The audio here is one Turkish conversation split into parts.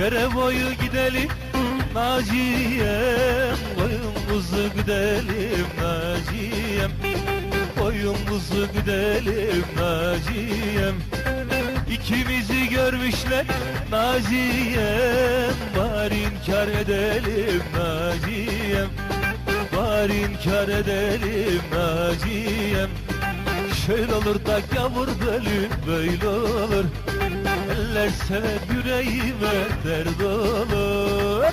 Dere boyu gidelim Naciye'm Boyumuzu gidelim Naciye'm Boyumuzu gidelim Naciye'm İkimizi görmüşler Naciye'm Bari inkar edelim Naciye'm Bari inkar edelim Naciye'm Şöyle olur da gavur bölüm böyle olur sever yüreğime dert olur.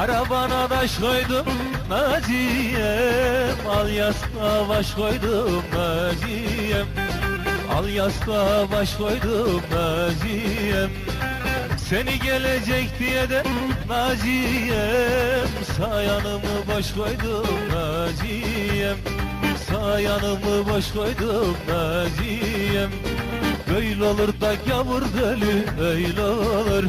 Arabana taş koydum Naciye'm Al yastığa baş koydum Naciye'm Al yastığa baş koydum Naciye'm Seni gelecek diye de Naciye'm Sağ yanımı boş koydum Naciye'm Sağ yanımı boş koydum Naciye'm Böyle olur da gavur dölü öyle olur.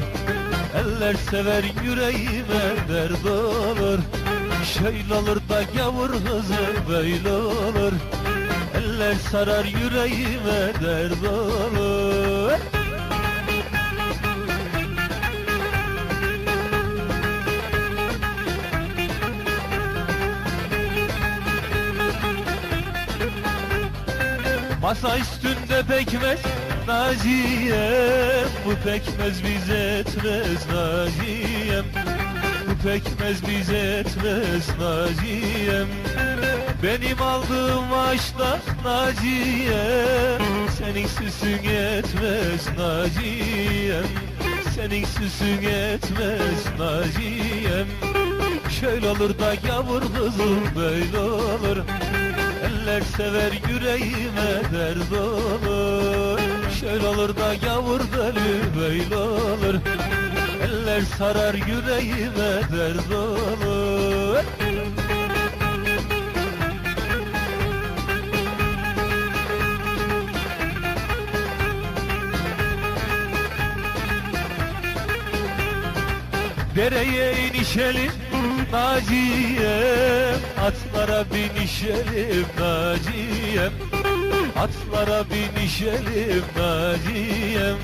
Eller sever yüreğime dert olur. Şöyle olur da gavur hızı böyle olur Eller sarar yüreğime dert olur Masa üstünde pekmez Naciye'm Bu pekmez bize etmez Naciye'm Bu pekmez bize etmez Naciye'm Benim aldığım maaşla Naciye'm Senin süsün yetmez Naciye'm Senin süsün yetmez Naciye'm Şöyle olur da gavur kızım böyle olur. Eller sever yüreğime dert olur. Şöyle olur da gavur dölü böyle olur. Eller sarar yüreğime dert olur Dereye inişelim? Naciye'm Atlara binişelim Naciye'm Atlara binişelim Naciye'm